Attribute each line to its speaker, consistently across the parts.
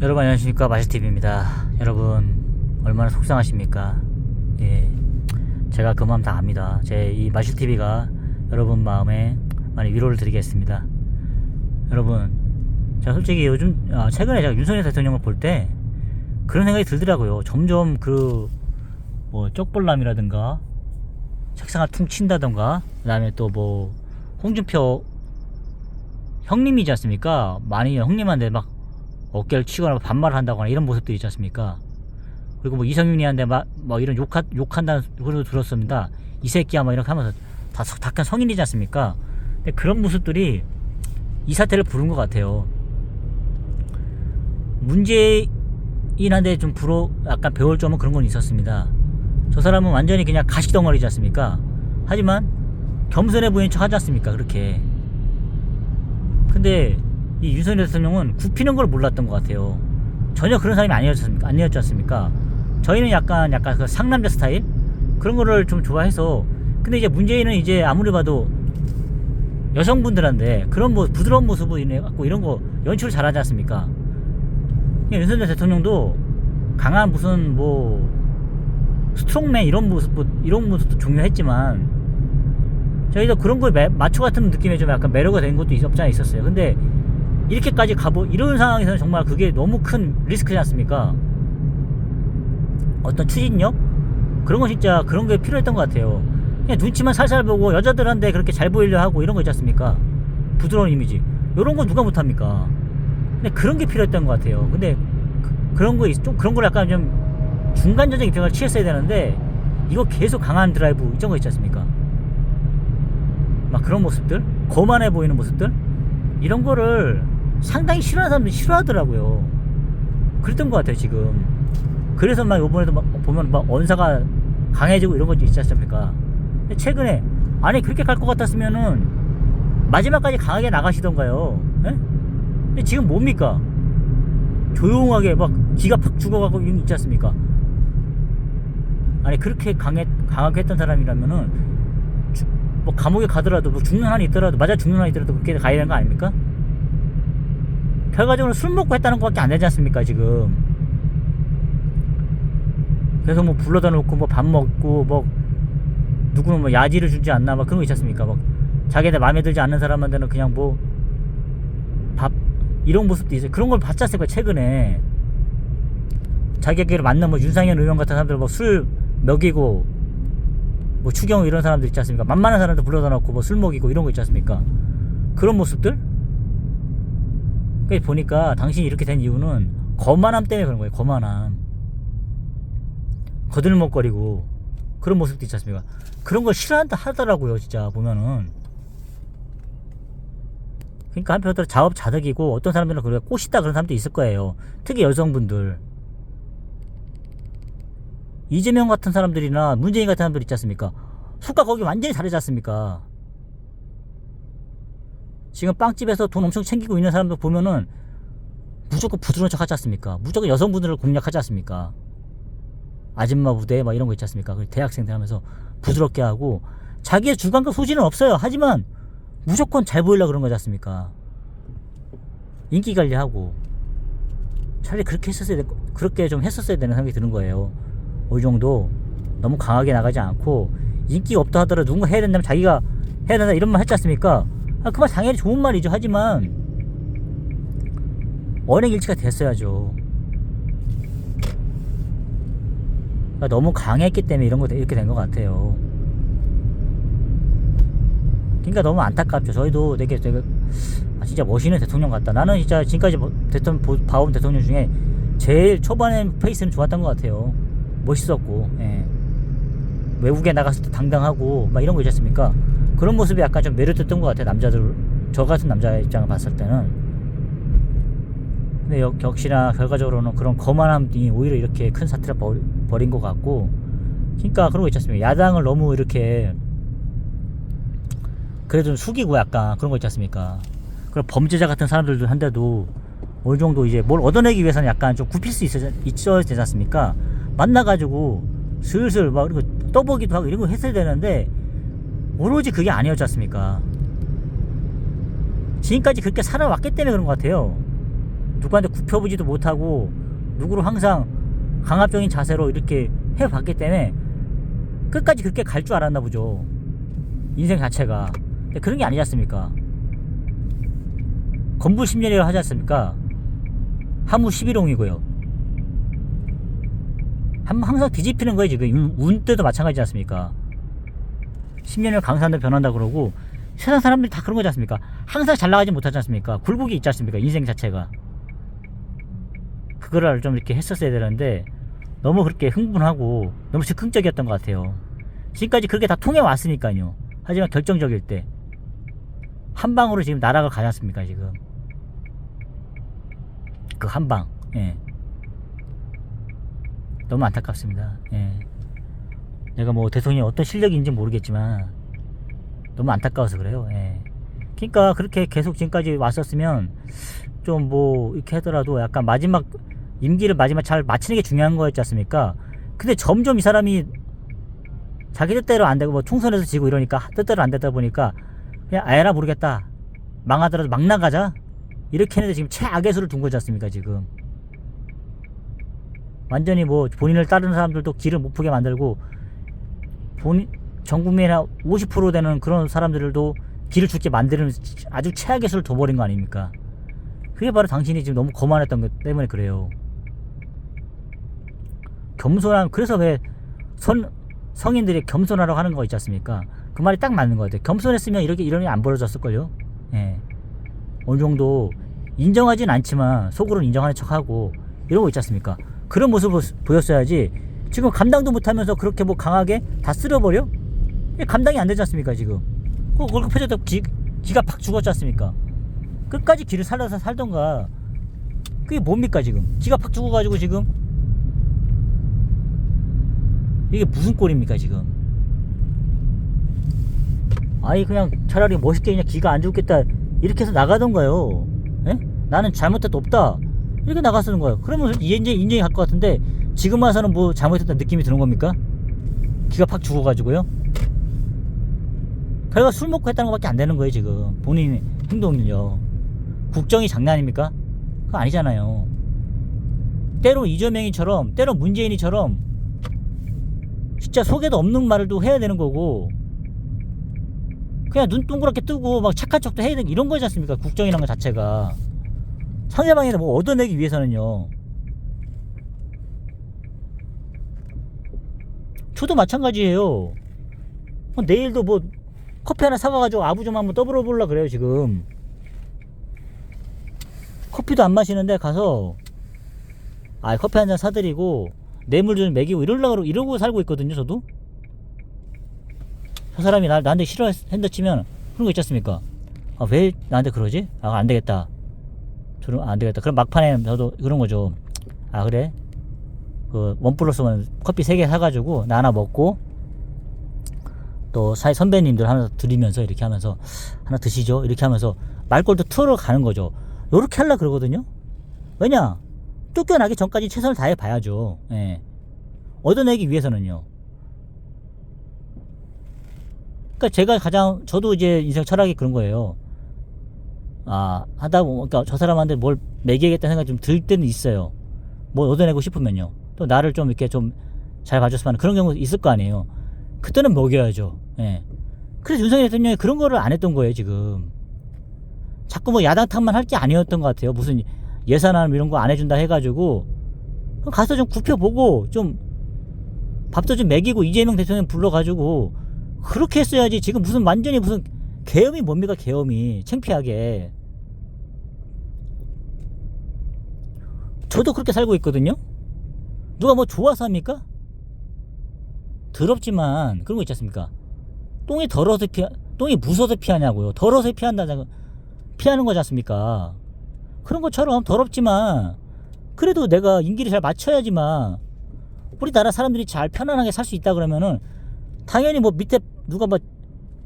Speaker 1: 여러분 안녕하십니까? 마시TV입니다. 여러분 얼마나 속상하십니까? 예 제가 그 마음 다 압니다. 제 이 마시TV가 여러분 마음에 많이 위로를 드리겠습니다. 여러분 제가 솔직히 요즘 아, 최근에 제가 윤석열 대통령을 볼 때 그런 생각이 들더라고요. 점점 그뭐 쪽벌남이라든가 책상을 퉁 친다던가 그 다음에 또 뭐 홍준표 형님이지 않습니까? 많이 형님한테 막 어깨를 치거나 반말을 한다거나 이런 모습도 있지 않습니까? 그리고 뭐 이성윤이한테 막, 뭐 이런 욕하, 욕한다는 소리도 들었습니다. 이 새끼야 막 이렇게 하면서 다, 다 성인이지 않습니까? 근데 그런 모습들이 이 사태를 부른 것 같아요. 문재인한테 좀 불어, 약간 배울 점은 그런 건 있었습니다. 저 사람은 완전히 그냥 가식덩어리지 않습니까? 하지만 겸손해 보이는 척 하지 않습니까? 그렇게. 근데 이 윤석열 대통령은 굽히는 걸 몰랐던 것 같아요. 전혀 그런 사람이 아니었습니까? 아니었지 않습니까? 저희는 약간 약간 그 상남자 스타일 그런 거를 좀 좋아해서 근데 이제 문재인은 이제 아무리 봐도 여성분들한테 그런 뭐 부드러운 모습을 갖고 이런 거 연출을 잘하지 않습니까? 윤석열 대통령도 강한 무슨 뭐 스트롱맨 이런 모습 이런 모습도 중요했지만 저희도 그런 거에 매- 마초 같은 느낌의 좀 약간 매력이 된 것도 있- 없지 않아 있었어요. 근데 이렇게까지 가보 이런 상황에서는 정말 그게 너무 큰 리스크지 않습니까? 어떤 추진력 그런 거 진짜 그런 게 필요했던 것 같아요. 그냥 눈치만 살살 보고 여자들한테 그렇게 잘 보이려 하고 이런 거 있지 않습니까? 부드러운 이미지 이런 거 누가 못합니까? 근데 그런 게 필요했던 것 같아요. 근데 그, 런 거 좀 그런 걸 약간 좀 중간적인 입장을 취했어야 되는데 이거 계속 강한 드라이브 이런 거 있지 않습니까? 막 그런 모습들 거만해 보이는 모습들 이런 거를 상당히 싫어하는 사람들이 싫어하더라고요. 그랬던 것 같아요 지금. 그래서 막 요번에도 막 보면 막 언사가 강해지고 이런 거 있지 않습니까? 최근에 아니 그렇게 갈 것 같았으면은 마지막까지 강하게 나가시던가요? 예? 근데 지금 뭡니까? 조용하게 막 기가 팍 죽어가고 이런 게 있지 않습니까? 아니 그렇게 강해 강하게 했던 사람이라면은 주- 뭐 감옥에 가더라도 뭐 죽는 한이 있더라도 맞아 죽는 한이 있더라도 그렇게 가야 되는 거 아닙니까? 결과적으로 술 먹고 했다는 것밖에 안 되지 않습니까 지금 그래서 뭐 불러다 놓고 뭐 밥 먹고 뭐 누구는 뭐 야지를 주지 않나 막 그런 거 있지 않습니까 막 자기한테 마음에 들지 않는 사람한테는 그냥 뭐 밥 이런 모습도 있어요 그런 걸 봤지 않습니까 최근에 자기에게 맞는 뭐 윤상현 의원 같은 사람들 뭐 술 먹이고 뭐 추경 이런 사람들 있지 않습니까? 만만한 사람들 불러다 놓고 뭐 술 먹이고 이런 거 있지 않습니까? 그런 모습들? 그래서 보니까 당신이 이렇게 된 이유는 거만함 때문에 그런 거예요. 거만함. 거들먹거리고 그런 모습도 있지 않습니까? 그런 걸 싫어한다 하더라고요. 진짜 보면은. 그러니까 한편으로 자업자득이고 어떤 사람들은 그래 꽃이다 그런 사람도 있을 거예요. 특히 여성분들. 이재명 같은 사람들이나 문재인 같은 사람들 있지 않습니까? 수가 거기 완전히 다르지 않습니까? 지금 빵집에서 돈 엄청 챙기고 있는 사람들 보면은 무조건 부드러운 척 하지 않습니까? 무조건 여성분들을 공략하지 않습니까? 아줌마 부대 막 이런 거 있지 않습니까? 그 대학생들 하면서 부드럽게 하고 자기의 주관과 소질은 없어요. 하지만 무조건 잘 보이려고 그런 거지 않습니까? 인기 관리하고 차라리 그렇게 했었어야 될, 거- 그렇게 좀 했었어야 되는 생각이 드는 거예요. 어느 정도 너무 강하게 나가지 않고 인기가 없다 하더라도 누군가 해야 된다면 자기가 해야 된다 이런 말 했지 않습니까? 아, 그 말 당연히 좋은 말이죠. 하지만 언행 일치가 됐어야죠. 그러니까 너무 강했기 때문에 이런 거 이렇게 된 것 같아요. 그러니까 너무 안타깝죠. 저희도 되게 되게 아, 진짜 멋있는 대통령 같다. 나는 진짜 지금까지 뭐 대통령 보- 봐온 대통령 중에 제일 초반에 페이스는 좋았던 것 같아요. 멋있었고, 예. 외국에 나갔을 때 당당하고 막 이런 거 있지 않습니까? 그런 모습이 약간 좀 매력됐던 것 같아요. 남자들 저 같은 남자 입장을 봤을 때는. 근데 역, 역시나 결과적으로는 그런 거만함이 오히려 이렇게 큰 사태를 벌, 벌인 것 같고, 그러니까 그런 거 있지 않습니까? 야당을 너무 이렇게 그래도 좀 숙이고 약간 그런 거 있지 않습니까? 그런 범죄자 같은 사람들도 한데도 어느 정도 이제 뭘 얻어내기 위해서는 약간 좀 굽힐 수 있어, 있어야 되지 않습니까? 만나가지고 슬슬 막 이렇게 떠보기도 하고 이런 거 했어야 되는데 오로지 그게 아니었지 않습니까? 지금까지 그렇게 살아왔기 때문에 그런 것 같아요. 누구한테 굽혀보지도 못하고 누구를 항상 강압적인 자세로 이렇게 해봤기 때문에 끝까지 그렇게 갈 줄 알았나 보죠. 인생 자체가. 그런 게 아니지 않습니까? 건불 10년이라고 하지 않습니까? 하무 11홍이고요. 한- 항상 뒤집히는 거예요, 지금. 운- 운 때도 마찬가지지 않습니까? 10년을 강산도 변한다 그러고 세상 사람들이 다 그런 거지 않습니까? 항상 잘 나가지 못하지 않습니까? 굴곡이 있지 않습니까? 인생 자체가. 그거를 좀 이렇게 했었어야 되는데 너무 그렇게 흥분하고 너무 즉흥적이었던 것 같아요. 지금까지 그렇게 다 통해 왔으니까요. 하지만 결정적일 때 한 방으로 지금 나락을 가지 않습니까? 지금 그 한 방. 예. 너무 안타깝습니다. 예. 내가 뭐 대통령이 어떤 실력인지 모르겠지만 너무 안타까워서 그래요. 예. 그러니까 그렇게 계속 지금까지 왔었으면 좀 뭐 이렇게 하더라도 약간 마지막 임기를 마지막 잘 마치는 게 중요한 거였지 않습니까? 근데 점점 이 사람이 자기 뜻대로 안 되고 뭐 총선에서 지고 이러니까 뜻대로 안 되다 보니까 그냥 아예라 모르겠다. 망하더라도 막 나가자. 이렇게 했는데 지금 최악의 수를 둔 거지 않습니까 지금. 완전히 뭐 본인을 따르는 사람들도 길을 못 푸게 만들고 본인 전 국민의 50% 되는 그런 사람들도 길을 죽게 만드는 아주 최악의 수를 둬버린 거 아닙니까? 그게 바로 당신이 지금 너무 거만했던 것 때문에 그래요. 겸손한 그래서 왜 선, 성인들이 겸손하라고 하는 거 있지 않습니까? 그 말이 딱 맞는 것 같아요. 겸손했으면 이렇게 이런 일이 안 벌어졌을걸요. 예. 어느 정도 인정하진 않지만 속으로는 인정하는 척하고 이런 거 있지 않습니까? 그런 모습을 보였어야지 지금 감당도 못하면서 그렇게 뭐 강하게 다 쓸어버려? 감당이 안 되지 않습니까 지금? 그 월급 펴져도 기, 기가 팍 죽었지 않습니까? 끝까지 길을 살려서 살던가 그게 뭡니까 지금? 기가 팍 죽어가지고 지금 이게 무슨 꼴입니까 지금? 아니 그냥 차라리 멋있게 그냥 기가 안 죽겠다 이렇게 해서 나가던가요. 예? 나는 잘못했다 없다 이렇게 나갔는 거예요. 그러면 이제 인정이 갈 것 같은데 지금 와서는 뭐 잘못했다 느낌이 드는 겁니까? 기가 팍 죽어가지고요. 결과 술 먹고 했다는 것밖에 안 되는 거예요 지금 본인 행동을요. 국정이 장난입니까? 그거 아니잖아요. 때로 이재명이처럼 때로 문재인이처럼 진짜 속에도 없는 말을 또 해야 되는 거고 그냥 눈 동그랗게 뜨고 막 착한 척도 해야 되는 이런 거지 않습니까? 국정이라는 것 자체가 상대방에서 뭐 얻어내기 위해서는요. 저도 마찬가지예요. 뭐 내일도 뭐 커피 하나 사가가지고 아부 좀 한번 떠들어 볼라 그래요 지금. 커피도 안 마시는데 가서 아 커피 한 잔 사드리고 뇌물 좀 먹이고 이러려고 이러고 살고 있거든요 저도. 저 사람이 나, 나한테 싫어한다 치면 그런 거 있지 않습니까? 아, 왜 나한테 그러지? 아, 안 되겠다. 저는 안 되겠다. 그럼 막판에 저도 그런 거죠. 아, 그래? 그, 원 플러스 원 커피 3개 사가지고 나 하나 먹고 또 사회 선배님들 하나 드리면서 이렇게 하면서 하나 드시죠? 이렇게 하면서 말골도 틀어 가는 거죠. 요렇게 하려 그러거든요? 왜냐? 쫓겨나기 전까지 최선을 다해 봐야죠. 예. 얻어내기 위해서는요. 그러니까 제가 가장 저도 이제 인생 철학이 그런 거예요. 아 하다 보면 그러니까 저 사람한테 뭘 매기겠다는 생각이 좀 들 때는 있어요. 뭐 얻어내고 싶으면요. 또 나를 좀 이렇게 좀 잘 봐줬으면 그런 경우 있을 거 아니에요. 그때는 먹여야죠. 예. 그래서 윤석열 대통령이 그런 거를 안 했던 거예요 지금. 자꾸 뭐 야당 탓만 할 게 아니었던 것 같아요. 무슨 예산안 이런 거 안 해준다 해가지고 가서 좀 굽혀보고 좀 밥도 좀 먹이고 이재명 대통령 불러가지고 그렇게 했어야지 지금 무슨 완전히 무슨 계엄이 뭡니까 계엄이 창피하게 저도 그렇게 살고 있거든요 누가 뭐 좋아서 합니까? 더럽지만 그런 거 있지 않습니까 똥이 더러워서 피 똥이 무서워서 피하냐고요 더러워서 피한다 피하는 거지 않습니까 그런 것처럼 더럽지만 그래도 내가 인기를 잘 맞춰야지만 우리나라 사람들이 잘 편안하게 살 수 있다 그러면은 당연히 뭐 밑에 누가 뭐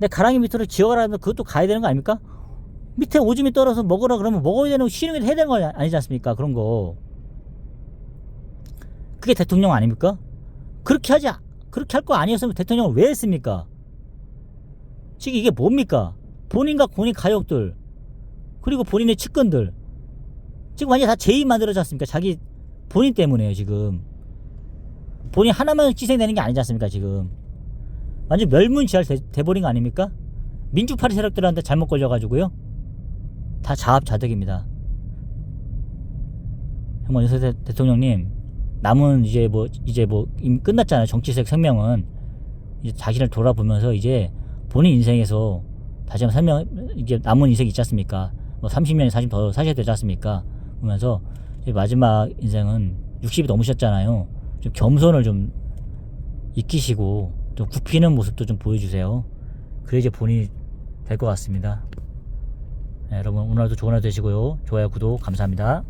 Speaker 1: 내 가랑이 밑으로 지어가라면 그것도 가야 되는 거 아닙니까? 밑에 오줌이 떨어서 먹으라 그러면 먹어야 되는 거 싫으면 해야 되는 거 아니지 않습니까? 그런 거. 그게 대통령 아닙니까? 그렇게 하지 그렇게 할 거 아니었으면 대통령을 왜 했습니까? 지금 이게 뭡니까? 본인과 본인 가족들 그리고 본인의 측근들 지금 완전 다 죄인 만들어지 않습니까? 자기 본인 때문에요, 지금. 본인 하나만 희생되는 게 아니지 않습니까, 지금. 완전 멸문지할 돼, 돼버린 거 아닙니까? 민주파리 세력들한테 잘못 걸려가지고요. 다 자업자득입니다. 정말 대- 대통령님, 남은 이제 뭐, 이제 뭐, 이미 끝났잖아요. 정치색 생명은. 이제 자신을 돌아보면서 이제 본인 인생에서 다시 한번 설명, 이게 남은 인생 있지 않습니까? 뭐 30년이 40 더 사셔야 되지 않습니까? 보면서 마지막 인생은 60이 넘으셨잖아요. 좀 겸손을 좀 익히시고 좀 굽히는 모습도 좀 보여주세요. 그래 이제 본인이 될 것 같습니다. 네, 여러분 오늘도 좋은 하루 되시고요. 좋아요, 구독 감사합니다.